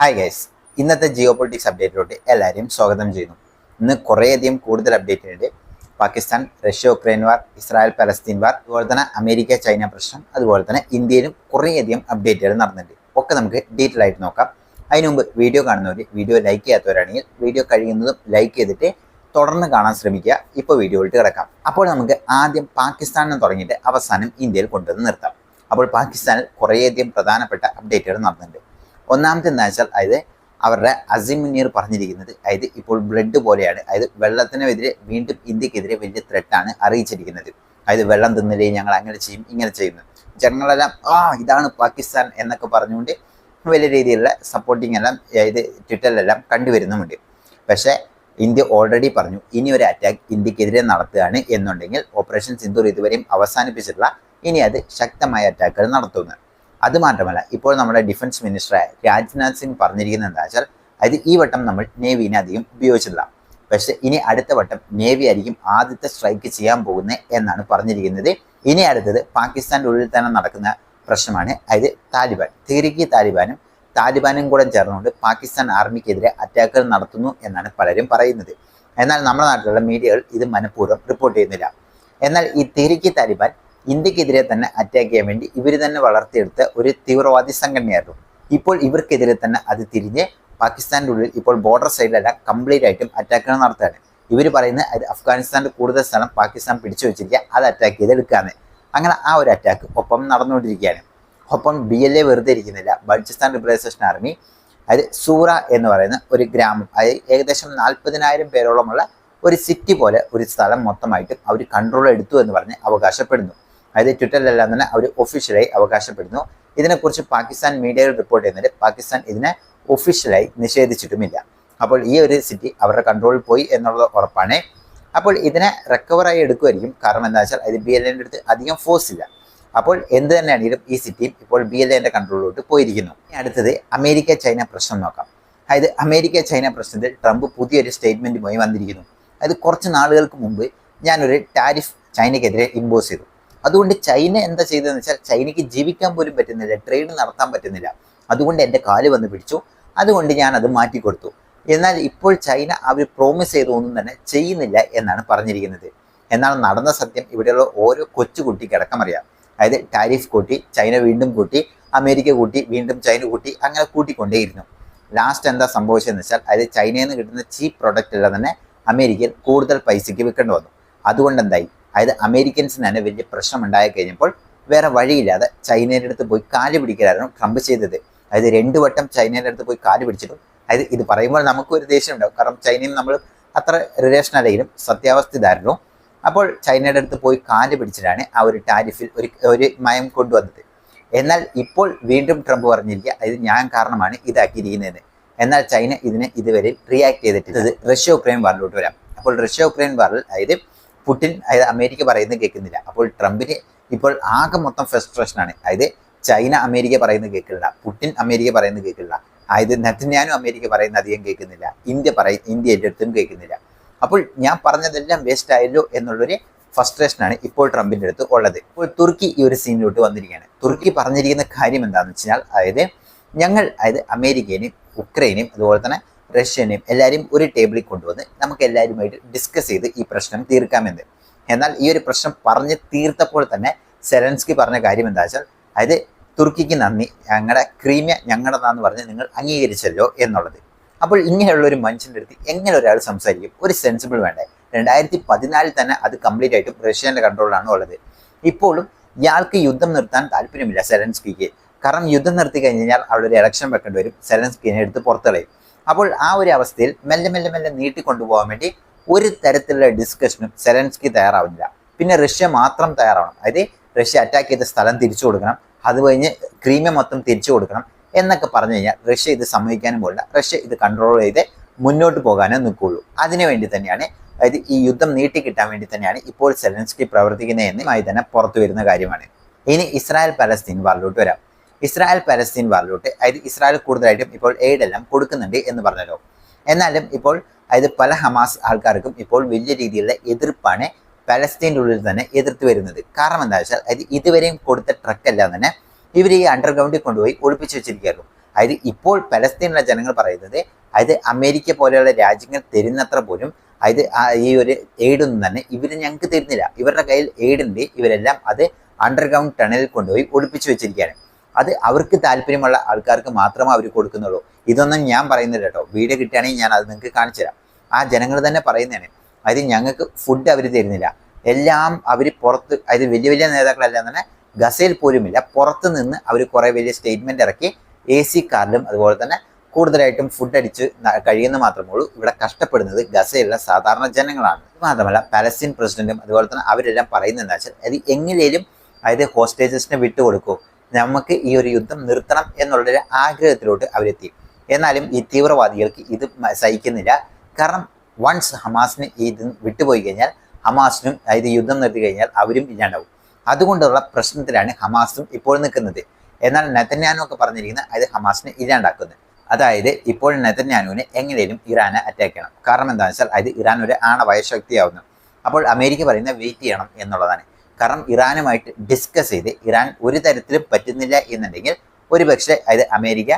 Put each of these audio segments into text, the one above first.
Hi guys ഇന്നത്തെ Jio politics അപ്ഡേറ്റിലോട്ട് എല്ലാവരെയും സ്വാഗതം ചെയ്യുന്നു. ഇന്ന് കുറേയധികം കൂടുതൽ അപ്ഡേറ്റ് ഉണ്ട് Pakistan Russia Ukraine war Israel Palestine war അതുപോലെ തന്നെ അമേരിക്ക ചൈന പ്രശ്നം അതുപോലെ തന്നെ ഇന്ത്യയിലും കുറേയധികം അപ്ഡേറ്റുകൾ നടന്നിട്ടുണ്ട്. ഒക്കെ നമുക്ക് ഡീറ്റെയിൽ ആയിട്ട് നോക്കാം. അതിനുമുമ്പ് വീഡിയോ കാണുന്നവർ വീഡിയോ ലൈക്ക് ചെയ്യാത്തവരാണെങ്കിൽ വീഡിയോ കഴിയുന്നതും ലൈക്ക് ചെയ്തിട്ട് തുടർന്ന് കാണാൻ ശ്രമിക്കുക. ഇപ്പോൾ വീഡിയോയിലോട്ട് കിടക്കാം. അപ്പോൾ നമുക്ക് ആദ്യം പാകിസ്ഥാനിൽ തുടങ്ങിയിട്ട് അവസാനം ഇന്ത്യയിൽ കൊണ്ടുവന്ന് നിർത്താം. അപ്പോൾ പാകിസ്ഥാനിൽ കുറേയധികം പ്രധാനപ്പെട്ട അപ്ഡേറ്റുകൾ നടന്നിട്ടുണ്ട്. ഒന്നാമത്തെ എന്താ വെച്ചാൽ അതായത് അവരുടെ അസിം മുനീർ പറഞ്ഞിരിക്കുന്നത് അതായത് ഇപ്പോൾ ബ്ലഡ് പോലെയാണ്. അതായത് വെള്ളത്തിനെതിരെ വീണ്ടും ഇന്ത്യക്കെതിരെ വലിയ ത്രെട്ടാണ് അറിയിച്ചിരിക്കുന്നത്. അതായത് വെള്ളം തിന്നില്ലേ ഞങ്ങൾ അങ്ങനെ ചെയ്യും ഇങ്ങനെ ചെയ്യുന്നു. ജനങ്ങളെല്ലാം ആ ഇതാണ് പാകിസ്ഥാൻ എന്നൊക്കെ പറഞ്ഞുകൊണ്ട് വലിയ രീതിയിലുള്ള സപ്പോർട്ടിങ് എല്ലാം അതായത് ട്വിറ്ററിലെല്ലാം കണ്ടുവരുന്നുമുണ്ട്. പക്ഷേ ഇന്ത്യ ഓൾറെഡി പറഞ്ഞു ഇനി ഒരു അറ്റാക്ക് ഇന്ത്യക്കെതിരെ നടത്തുകയാണ് എന്നുണ്ടെങ്കിൽ ഓപ്പറേഷൻ സിന്ദൂർ ഇതുവരെയും അവസാനിപ്പിച്ചിട്ടുള്ള ഇനി അത് ശക്തമായ അറ്റാക്കുകൾ നടത്തുന്നു അത് മാത്രമല്ല ഇപ്പോൾ നമ്മുടെ ഡിഫൻസ് മിനിസ്റ്റർ രാജ്നാഥ് സിംഗ് പറഞ്ഞിരിക്കുന്നത് എന്താ വെച്ചാൽ അതായത് ഈ വട്ടം നമ്മൾ നേവിനെ അധികം ഉപയോഗിച്ചിട്ടില്ല. പക്ഷെ ഇനി അടുത്ത വട്ടം നേവി ആയിരിക്കും ആദ്യത്തെ സ്ട്രൈക്ക് ചെയ്യാൻ പോകുന്നത് എന്നാണ് പറഞ്ഞിരിക്കുന്നത്. ഇനി അടുത്തത് പാകിസ്ഥാന്റെ ഉള്ളിൽ തന്നെ നടക്കുന്ന പ്രശ്നമാണ്. അതായത് താലിബാൻ തിരികെ താലിബാനും താലിബാനും കൂടെ ചേർന്നുകൊണ്ട് പാകിസ്ഥാൻ ആർമിക്കെതിരെ അറ്റാക്കുകൾ നടത്തുന്നു എന്നാണ് പലരും പറയുന്നത്. എന്നാൽ നമ്മുടെ നാട്ടിലുള്ള മീഡിയകൾ ഇത് മനഃപൂർവം റിപ്പോർട്ട് ചെയ്യുന്നില്ല. എന്നാൽ ഈ തിരികെ താലിബാൻ ഇന്ത്യക്കെതിരെ തന്നെ അറ്റാക്ക് ചെയ്യാൻ വേണ്ടി ഇവർ തന്നെ വളർത്തിയെടുത്ത ഒരു തീവ്രവാദി സംഘടനയായിരുന്നു. ഇപ്പോൾ ഇവർക്കെതിരെ തന്നെ അത് തിരിഞ്ഞ് പാകിസ്ഥാന്റെ ഉള്ളിൽ ഇപ്പോൾ ബോർഡർ സൈഡിലല്ല കംപ്ലീറ്റ് ആയിട്ടും അറ്റാക്കുകൾ നടത്തുകയാണ്. ഇവർ പറയുന്നത് അഫ്ഗാനിസ്ഥാന്റെ കൂടുതൽ സ്ഥലം പാകിസ്ഥാൻ പിടിച്ചു വെച്ചിരിക്കുക അത് അറ്റാക്ക് ചെയ്ത് എടുക്കാന്ന് അങ്ങനെ ആ ഒരു അറ്റാക്ക് ഒപ്പം നടന്നുകൊണ്ടിരിക്കുകയാണ്. ഒപ്പം ബി എൽ എ വെറുതെ ഇരിക്കുന്നില്ല. ബൽച്ചിസ്ഥാൻ ലിബറൈസേഷൻ ആർമി അത് സൂറ എന്ന് പറയുന്ന ഒരു ഗ്രാമം അതായത് ഏകദേശം നാൽപ്പതിനായിരം പേരോളമുള്ള ഒരു സിറ്റി പോലെ ഒരു സ്ഥലം മൊത്തമായിട്ടും അവർ കൺട്രോൾ എടുത്തു എന്ന് പറഞ്ഞ് അവകാശപ്പെടുന്നു. അതായത് ട്വിറ്ററിലെല്ലാം തന്നെ അവർ ഒഫീഷ്യലായി അവകാശപ്പെടുന്നു. ഇതിനെക്കുറിച്ച് പാകിസ്ഥാൻ മീഡിയകൾ റിപ്പോർട്ട് ചെയ്യുന്നുണ്ട് പാകിസ്ഥാൻ ഇതിനെ ഒഫീഷ്യലായി നിഷേധിച്ചിട്ടുമില്ല. അപ്പോൾ ഈ ഒരു സിറ്റി അവരുടെ കൺട്രോളിൽ പോയി എന്നുള്ളത് ഉറപ്പാണ്. അപ്പോൾ ഇതിനെ റിക്കവറായി എടുക്കുമായിരിക്കും കാരണം എന്താ വെച്ചാൽ അത് ബി എൽ എന്റെ അടുത്ത് അധികം ഫോഴ്സ് ഇല്ല. അപ്പോൾ എന്ത് തന്നെയാണെങ്കിലും ഈ സിറ്റിയും ഇപ്പോൾ ബി എൽ എന്റെ കൺട്രോളിലോട്ട് പോയിരിക്കുന്നു. അടുത്തത് അമേരിക്ക ചൈന പ്രശ്നം നോക്കാം. അതായത് അമേരിക്ക ചൈന പ്രശ്നത്തിൽ ട്രംപ് പുതിയൊരു സ്റ്റേറ്റ്മെന്റുമായി വന്നിരിക്കുന്നു. അതായത് കുറച്ച് നാളുകൾക്ക് മുമ്പ് ഞാനൊരു ടാരിഫ് ചൈനയ്ക്കെതിരെ ഇമ്പോസ് ചെയ്തു. അതുകൊണ്ട് ചൈന എന്താ ചെയ്തതെന്ന് വെച്ചാൽ ചൈനയ്ക്ക് ജീവിക്കാൻ പോലും പറ്റുന്നില്ല ട്രേഡ് നടത്താൻ പറ്റുന്നില്ല. അതുകൊണ്ട് എന്റെ കാൽ വന്ന് പിടിച്ചു. അതുകൊണ്ട് ഞാൻ അത് മാറ്റിക്കൊടുത്തു എന്നാൽ ഇപ്പോൾ ചൈന അവർ പ്രോമിസ് ചെയ്തൊന്നും തന്നെ ചെയ്യുന്നില്ല എന്നാണ് പറഞ്ഞിരിക്കുന്നത്. എന്നാൽ നടന്ന സത്യം. ഇവിടെയുള്ള ഓരോ കൊച്ചുകുട്ടിക്ക് അടക്കമറിയാം അതായത് ടാരിഫ് കൂട്ടി ചൈന വീണ്ടും കൂട്ടി അമേരിക്ക കൂട്ടി വീണ്ടും ചൈന കൂട്ടി അങ്ങനെ കൂട്ടിക്കൊണ്ടേയിരുന്നു. ലാസ്റ്റ് എന്താ സംഭവിച്ചതെന്ന് വെച്ചാൽ അതായത് ചൈനയിൽ നിന്ന് കിട്ടുന്ന ചീപ്പ് പ്രൊഡക്റ്റ് എല്ലാം തന്നെ അമേരിക്കയിൽ കൂടുതൽ പൈസയ്ക്ക് വിൽക്കേണ്ടി വന്നു. അതുകൊണ്ട് എന്തായി? അതായത് അമേരിക്കൻസിന് തന്നെ വലിയ പ്രശ്നം ഉണ്ടായി കഴിഞ്ഞപ്പോൾ വേറെ വഴിയില്ലാതെ ചൈനയുടെ അടുത്ത് പോയി കാൽ പിടിക്കലായിരുന്നു ട്രംപ് ചെയ്തത്. അതായത് രണ്ടു വട്ടം ചൈനയുടെ അടുത്ത് പോയി കാൽ പിടിച്ചിട്ടു അതായത് ഇത് പറയുമ്പോൾ നമുക്ക് ഒരു ദേഷ്യം ഉണ്ടാവും. കാരണം ചൈനയും നമ്മൾ അത്ര റിലേഷൻ അല്ലെങ്കിലും സത്യാവസ്ഥ ഇതായിരുന്നു അപ്പോൾ ചൈനയുടെ അടുത്ത് പോയി കാൽ പിടിച്ചിട്ടാണ് ആ ഒരു ടാരിഫിൽ ഒരു ഒരു മയം കൊണ്ടുവന്നത്. എന്നാൽ ഇപ്പോൾ വീണ്ടും ട്രംപ് പറഞ്ഞിരിക്കുക അതായത് ഞാൻ കാരണമാണ് ഇതാക്കിയിരിക്കുന്നതെന്ന് എന്നാൽ ചൈന ഇതിനെ ഇതുവരെ റിയാക്ട് ചെയ്തിട്ടുള്ളത് റഷ്യ ഉക്രൈൻ വാറിലോട്ട് വരാം. അപ്പോൾ റഷ്യ ഉക്രൈൻ വാറിൽ അതായത് പുടിൻ അതായത് അമേരിക്ക പറയുന്നത് കേൾക്കുന്നില്ല. അപ്പോൾ ട്രംപിന് ഇപ്പോൾ ആകെ മൊത്തം ഫ്രസ്ട്രേഷനാണ് അതായത് ചൈന അമേരിക്ക പറയുന്നത് കേൾക്കില്ല പുടിൻ അമേരിക്ക പറയുന്നത് കേൾക്കില്ല അതായത് നെത്തന്യാനും അമേരിക്ക പറയുന്ന അധികം കേൾക്കുന്നില്ല. ഇന്ത്യ പറയും ഇന്ത്യ അടുത്തും കേൾക്കുന്നില്ല. അപ്പോൾ ഞാൻ പറഞ്ഞതെല്ലാം വേസ്റ്റ് ആയല്ലോ എന്നുള്ളൊരു ഫ്രസ്ട്രേഷനാണ് ഇപ്പോൾ ട്രംപിന്റെ അടുത്ത് ഉള്ളത്. ഇപ്പോൾ തുർക്കി ഈ ഒരു സീനിലോട്ട് വന്നിരിക്കുകയാണ്. തുർക്കി പറഞ്ഞിരിക്കുന്ന കാര്യം എന്താണെന്ന് വെച്ചാൽ അതായത് ഞങ്ങൾ അതായത് അമേരിക്കനെയും ഉക്രൈനും അതുപോലെ തന്നെ റഷ്യനെയും എല്ലാവരെയും ഒരു ടേബിളിൽ കൊണ്ടുവന്ന് നമുക്ക് എല്ലാവരുമായിട്ട് ഡിസ്കസ് ചെയ്ത് ഈ പ്രശ്നം തീർക്കാമെന്ന്. എന്നാൽ ഈ ഒരു പ്രശ്നം പറഞ്ഞ് തീർത്തപ്പോൾ തന്നെ സെലൻസ്കി പറഞ്ഞ കാര്യം എന്താ വെച്ചാൽ അതായത് തുർക്കിക്ക് നന്ദി ഞങ്ങളുടെ ക്രീമിയ ഞങ്ങളുടെതാന്ന് പറഞ്ഞ് നിങ്ങൾ അംഗീകരിച്ചല്ലോ എന്നുള്ളത്. അപ്പോൾ ഇങ്ങനെയുള്ള ഒരു മനുഷ്യന്റെ അടുത്ത് എങ്ങനെ ഒരാൾ സംസാരിക്കും? ഒരു സെൻസിബിൾ വേണ്ടേ? രണ്ടായിരത്തി പതിനാലിൽ തന്നെ അത് കംപ്ലീറ്റ് ആയിട്ടും റഷ്യന്റെ കൺട്രോളിലാണ് ഉള്ളത്. ഇപ്പോഴും ഇയാൾക്ക് യുദ്ധം നിർത്താൻ താല്പര്യമില്ല സെലൻസ്കിക്ക്. കാരണം യുദ്ധം നിർത്തി കഴിഞ്ഞ് കഴിഞ്ഞാൽ അവിടെ ഒരു ഇലക്ഷൻ വെക്കേണ്ടി വരും. സെലൻസ്കിനെ എടുത്ത് പുറത്തളയും അപ്പോൾ ആ ഒരു അവസ്ഥയിൽ മെല്ലെ മെല്ലെ മെല്ലെ നീട്ടിക്കൊണ്ടുപോകാൻ വേണ്ടി ഒരു തരത്തിലുള്ള ഡിസ്കഷനും സെലൻസ്കി തയ്യാറാവുന്നില്ല. പിന്നെ റഷ്യ മാത്രം തയ്യാറാവണം. അതായത് റഷ്യ അറ്റാക്ക് ചെയ്ത സ്ഥലം തിരിച്ചു കൊടുക്കണം. അത് കഴിഞ്ഞ് ക്രീമിയ മൊത്തം തിരിച്ചു കൊടുക്കണം എന്നൊക്കെ പറഞ്ഞു കഴിഞ്ഞാൽ റഷ്യ ഇത് സമ്മതിക്കാനും പോകില്ല. റഷ്യ ഇത് കൺട്രോൾ ചെയ്ത് മുന്നോട്ട് പോകാനേ നിൽക്കുള്ളൂ അതിനു വേണ്ടി തന്നെയാണ് അതായത് ഈ യുദ്ധം നീട്ടിക്കിട്ടാൻ വേണ്ടി തന്നെയാണ് ഇപ്പോൾ സെലൻസ്കി പ്രവർത്തിക്കുന്നതെന്നുമായി തന്നെ പുറത്തു വരുന്ന കാര്യമാണ്. ഇനി ഇസ്രായേൽ പലസ്തീൻ വാറിലോട്ട് വരാം. ഇസ്രായേൽ പലസ്തീൻ വാറിലോട്ട്. അതായത് ഇസ്രായേൽ കൂടുതലായിട്ടും ഇപ്പോൾ എയ്ഡ് എല്ലാം കൊടുക്കുന്നുണ്ട് എന്ന് പറഞ്ഞല്ലോ. എന്നാലും ഇപ്പോൾ അതായത് പല ഹമാസ് ആൾക്കാർക്കും ഇപ്പോൾ വലിയ രീതിയിലുള്ള എതിർപ്പാണ് പലസ്തീന്റെ ഉള്ളിൽ തന്നെ എതിർത്ത് വരുന്നത്. കാരണം എന്താ വെച്ചാൽ അതായത് ഇതുവരെയും കൊടുത്ത ട്രക്കെല്ലാം തന്നെ ഇവർ ഈ അണ്ടർഗ്രൗണ്ടിൽ കൊണ്ടുപോയി ഒളിപ്പിച്ചു വെച്ചിരിക്കുകയായിരുന്നു. അതായത് ഇപ്പോൾ പലസ്തീനിലെ ജനങ്ങൾ പറയുന്നത് അതായത് അമേരിക്ക പോലെയുള്ള രാജ്യങ്ങൾ തരുന്നത്ര പോലും അതായത് ഈ ഒരു എയ്ഡൊന്നും തന്നെ ഇവർ ഞങ്ങൾക്ക് തരുന്നില്ല. ഇവരുടെ കയ്യിൽ എയ്ഡുണ്ട് ഇവരെല്ലാം അത് അണ്ടർഗ്രൗണ്ട് ടണലിൽ കൊണ്ടുപോയി ഒളിപ്പിച്ചു വെച്ചിരിക്കുകയാണ്. അത് അവർക്ക് താല്പര്യമുള്ള ആൾക്കാർക്ക് മാത്രമേ അവർ കൊടുക്കുന്നുള്ളൂ. ഇതൊന്നും ഞാൻ പറയുന്നില്ല കേട്ടോ. വീഡിയോ കിട്ടുകയാണെങ്കിൽ ഞാൻ അത് നിങ്ങൾക്ക് കാണിച്ചു തരാം. ആ ജനങ്ങൾ തന്നെ പറയുന്നതാണ്. അതായത് ഞങ്ങൾക്ക് ഫുഡ് അവർ തരുന്നില്ല. എല്ലാം അവർ പുറത്ത് അതായത് വലിയ വലിയ നേതാക്കളെല്ലാം തന്നെ ഗസയിൽ പോലുമില്ല. പുറത്ത് നിന്ന് അവർ കുറേ വലിയ സ്റ്റേറ്റ്മെന്റ് ഇറക്കി എ സി കാറിലും അതുപോലെ തന്നെ കൂടുതലായിട്ടും ഫുഡ് അടിച്ച് കഴിയുന്ന മാത്രമേ ഉള്ളൂ. ഇവിടെ കഷ്ടപ്പെടുന്നത് ഗസയിലുള്ള സാധാരണ ജനങ്ങളാണ്. മാത്രമല്ല പലസ്തീൻ പ്രസിഡന്റും അതുപോലെ തന്നെ അവരെല്ലാം പറയുന്നത് വെച്ചാൽ അത് എങ്ങനെയും അതായത് ഹോസ്റ്റേജസിനെ വിട്ടുകൊടുക്കൂ. നമുക്ക് ഈ ഒരു യുദ്ധം നിർത്തണം എന്നുള്ളൊരു ആഗ്രഹത്തിലോട്ട് അവരെത്തി. എന്നാലും ഈ തീവ്രവാദികൾക്ക് ഇത് സഹിക്കുന്നില്ല. കാരണം വൺസ് ഹമാസിന് ഇത് വിട്ടുപോയി കഴിഞ്ഞാൽ ഹമാസിനും അതായത് യുദ്ധം നിർത്തി കഴിഞ്ഞാൽ അവരും ഇല്ലാണ്ടാവും അതുകൊണ്ടുള്ള പ്രശ്നത്തിലാണ് ഹമാസും ഇപ്പോൾ നിൽക്കുന്നത്. എന്നാൽ നെതന്യാനു ഒക്കെ പറഞ്ഞിരിക്കുന്നത് അത് ഹമാസിനെ ഇല്ലാണ്ടാക്കുന്നത്. അതായത് ഇപ്പോൾ നെതന്യാനുവിനെ എങ്ങനെയും ഇറാനെ അറ്റാക്ക് ചെയ്യണം. കാരണം എന്താണെന്ന് വെച്ചാൽ അത് ഇറാൻ ഒരു ആണവയ ശക്തിയാവുന്നു. അപ്പോൾ അമേരിക്ക പറയുന്ന വെയിറ്റ് ചെയ്യണം എന്നുള്ളതാണ്. കാരണം ഇറാനുമായിട്ട് ഡിസ്കസ് ചെയ്ത് ഇറാൻ ഒരു തരത്തിലും പറ്റുന്നില്ല എന്നുണ്ടെങ്കിൽ ഒരുപക്ഷെ അത് അമേരിക്ക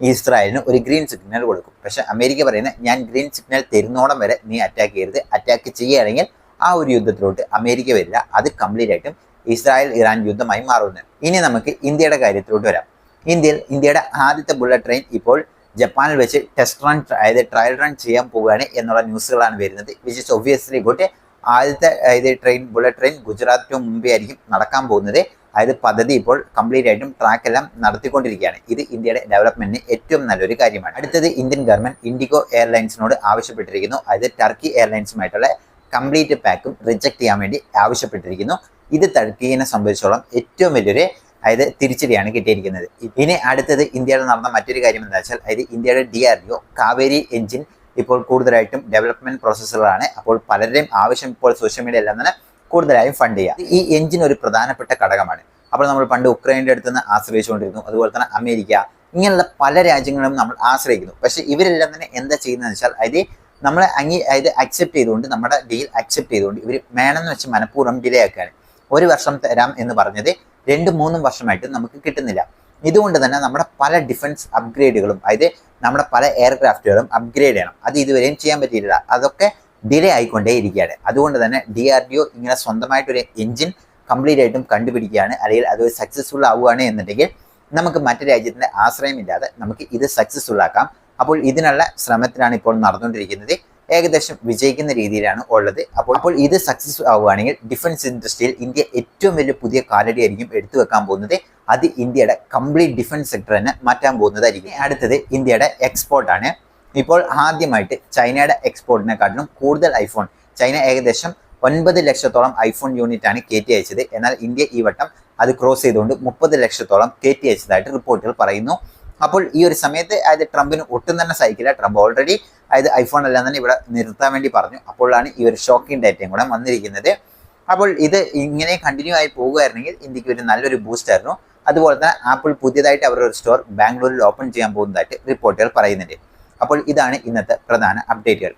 ഇസ്രായേലിന് ഒരു ഗ്രീൻ സിഗ്നൽ കൊടുക്കും. പക്ഷെ അമേരിക്ക പറയുന്നത് ഞാൻ ഗ്രീൻ സിഗ്നൽ തരുന്നോടം വരെ നീ അറ്റാക്ക് ചെയ്യരുത്. അറ്റാക്ക് ചെയ്യുകയാണെങ്കിൽ ആ ഒരു യുദ്ധത്തിലോട്ട് അമേരിക്ക വരില്ല. അത് കംപ്ലീറ്റ് ആയിട്ടും ഇസ്രായേൽ ഇറാൻ യുദ്ധമായി മാറുന്നു. ഇനി നമുക്ക് ഇന്ത്യയുടെ കാര്യത്തിലോട്ട് വരാം. ഇന്ത്യയിൽ ഇന്ത്യയുടെ ആദ്യത്തെ ബുള്ളറ്റ് ട്രെയിൻ ഇപ്പോൾ ജപ്പാനിൽ വെച്ച് ടെസ്റ്റ് റൺ അതായത് ട്രയൽ റൺ ചെയ്യാൻ പോവുകയാണ് എന്നുള്ള ന്യൂസുകളാണ് വരുന്നത്. വിച്ച് ഇസ് ഒബ്വിയസ്ലി ഗുഡ് ആദ്യത്തെ ഇത് train bullet train Gujarat to Mumbai ആയിരിക്കും നടക്കാൻ പോകുന്നത്. അതായത് പദ്ധതി ഇപ്പോൾ കംപ്ലീറ്റ് ആയിട്ടും ട്രാക്ക് എല്ലാം നടത്തിക്കൊണ്ടിരിക്കുകയാണ്. ഇത് ഇന്ത്യയുടെ ഡെവലപ്മെന്റിന് ഏറ്റവും നല്ലൊരു കാര്യമാണ്. അടുത്തത് ഇന്ത്യൻ ഗവൺമെന്റ് ഇൻഡിഗോ എയർലൈൻസിനോട് ആവശ്യപ്പെട്ടിരിക്കുന്നു. അതായത് ടർക്കി എയർലൈൻസുമായിട്ടുള്ള കംപ്ലീറ്റ് പാക്കും റിജക്ട് ചെയ്യാൻ വേണ്ടി ആവശ്യപ്പെട്ടിരിക്കുന്നു. ഇത് ടർക്കിയെ സംബന്ധിച്ചോളം ഏറ്റവും വലിയൊരു അതായത് തിരിച്ചടിയാണ് കിട്ടിയിരിക്കുന്നത്. ഇനി അടുത്തത് ഇന്ത്യയിൽ നടന്ന മറ്റൊരു കാര്യം എന്താ വെച്ചാൽ അതായത് ഇന്ത്യയുടെ ഡി ആർ കാവേരി എഞ്ചിൻ ഇപ്പോൾ കൂടുതലായിട്ടും ഡെവലപ്മെന്റ് പ്രോസസ്സുകളാണ് അപ്പോൾ പലരുടെയും ആവശ്യം ഇപ്പോൾ സോഷ്യൽ മീഡിയ എല്ലാം തന്നെ കൂടുതലായും ഫണ്ട് ചെയ്യുക ഈ എഞ്ചിൻ ഒരു പ്രധാനപ്പെട്ട ഘടകമാണ്. അപ്പോൾ നമ്മൾ പണ്ട് ഉക്രൈന്റെ അടുത്ത് നിന്ന് ആശ്രയിച്ചുകൊണ്ടിരുന്നു. അതുപോലെ തന്നെ അമേരിക്ക ഇങ്ങനെയുള്ള പല രാജ്യങ്ങളും നമ്മൾ ആശ്രയിക്കുന്നു. പക്ഷേ ഇവരെല്ലാം തന്നെ എന്താ ചെയ്യുന്നതെന്ന് വെച്ചാൽ അതായത് നമ്മളെ അങ്ങി അതായത് അക്സെപ്റ്റ് ചെയ്തുകൊണ്ട് നമ്മുടെ ഡീൽ അക്സെപ്റ്റ് ചെയ്തുകൊണ്ട് ഇവർ വേണമെന്ന് വെച്ച് മനഃപൂർവം ഡിലേ ആക്കുകയാണ്. ഒരു വർഷം തരാം എന്ന് പറഞ്ഞത് രണ്ടും മൂന്നും വർഷമായിട്ട് നമുക്ക് കിട്ടുന്നില്ല. ഇതുകൊണ്ട് തന്നെ നമ്മുടെ പല ഡിഫൻസ് അപ്ഗ്രേഡുകളും അതായത് നമ്മുടെ പല എയർക്രാഫ്റ്റുകളും അപ്ഗ്രേഡ് ചെയ്യണം. അത് ഇതുവരെയും ചെയ്യാൻ പറ്റിയിട്ടില്ല. അതൊക്കെ ഡിലേ ആയിക്കൊണ്ടേ ഇരിക്കുകയാണ് അതുകൊണ്ട് തന്നെ ഡി ആർ ഡി ഒ ഇങ്ങനെ സ്വന്തമായിട്ടൊരു എഞ്ചിൻ കംപ്ലീറ്റ് ആയിട്ടും കണ്ടുപിടിക്കുകയാണ്. അല്ലെങ്കിൽ അത് സക്സസ്ഫുൾ ആവുകയാണ് എന്നുണ്ടെങ്കിൽ നമുക്ക് മറ്റു രാജ്യത്തിന്റെ ആശ്രയമില്ലാതെ നമുക്ക് ഇത് സക്സസ്ഫുൾ ആക്കാം. അപ്പോൾ ഇതിനുള്ള ശ്രമത്തിലാണ് ഇപ്പോൾ നടന്നുകൊണ്ടിരിക്കുന്നത്. ഏകദേശം വിജയിക്കുന്ന രീതിയിലാണ് ഉള്ളത്. അപ്പോൾ അപ്പോൾ ഇത് സക്സസ് ആവുകയാണെങ്കിൽ ഡിഫൻസ് ഇൻഡസ്ട്രിയിൽ ഇന്ത്യ ഏറ്റവും വലിയ പുതിയ കാലടി ആയിരിക്കും എടുത്തു വെക്കാൻ പോകുന്നത്. അത് ഇന്ത്യയുടെ കംപ്ലീറ്റ് ഡിഫൻസ് സെക്ടർ തന്നെ മാറ്റാൻ പോകുന്നതായിരിക്കും. അടുത്തത് ഇന്ത്യയുടെ എക്സ്പോർട്ടാണ് ഇപ്പോൾ ആദ്യമായിട്ട് ചൈനയുടെ എക്സ്പോർട്ടിനെക്കാട്ടിലും കൂടുതൽ ഐഫോൺ ചൈന ഏകദേശം ഒൻപത് ലക്ഷത്തോളം ഐഫോൺ യൂണിറ്റ് ആണ് കയറ്റി അയച്ചത് എന്നാൽ ഇന്ത്യ ഈ വട്ടം അത് ക്രോസ് ചെയ്തുകൊണ്ട് മുപ്പത് ലക്ഷത്തോളം കയറ്റി അയച്ചതായിട്ട് റിപ്പോർട്ടുകൾ പറയുന്നു. അപ്പോൾ ഈ ഒരു സമയത്ത് അതായത് ട്രംപിന് ഒട്ടും തന്നെ സഹിക്കില്ല. ട്രംപ് ഓൾറെഡി അതായത് ഐഫോൺ എല്ലാം തന്നെ ഇവിടെ നിർത്താൻ വേണ്ടി പറഞ്ഞു. അപ്പോഴാണ് ഈ ഒരു ഷോക്കിംഗ് ഡേറ്റയും കൂടെ വന്നിരിക്കുന്നത്. അപ്പോൾ ഇത് ഇങ്ങനെ കണ്ടിന്യൂ ആയി പോകുകയായിരുന്നെങ്കിൽ ഇന്ത്യയ്ക്ക് ഒരു നല്ലൊരു ബൂസ്റ്റ് ആയിരുന്നു. അതുപോലെ തന്നെ ആപ്പിൾ പുതിയതായിട്ട് അവരുടെ ഒരു സ്റ്റോർ ബാംഗ്ലൂരിൽ ഓപ്പൺ ചെയ്യാൻ പോകുന്നതായിട്ട് റിപ്പോർട്ടുകൾ പറയുന്നുണ്ട്. അപ്പോൾ ഇതാണ് ഇന്നത്തെ പ്രധാന അപ്ഡേറ്റുകൾ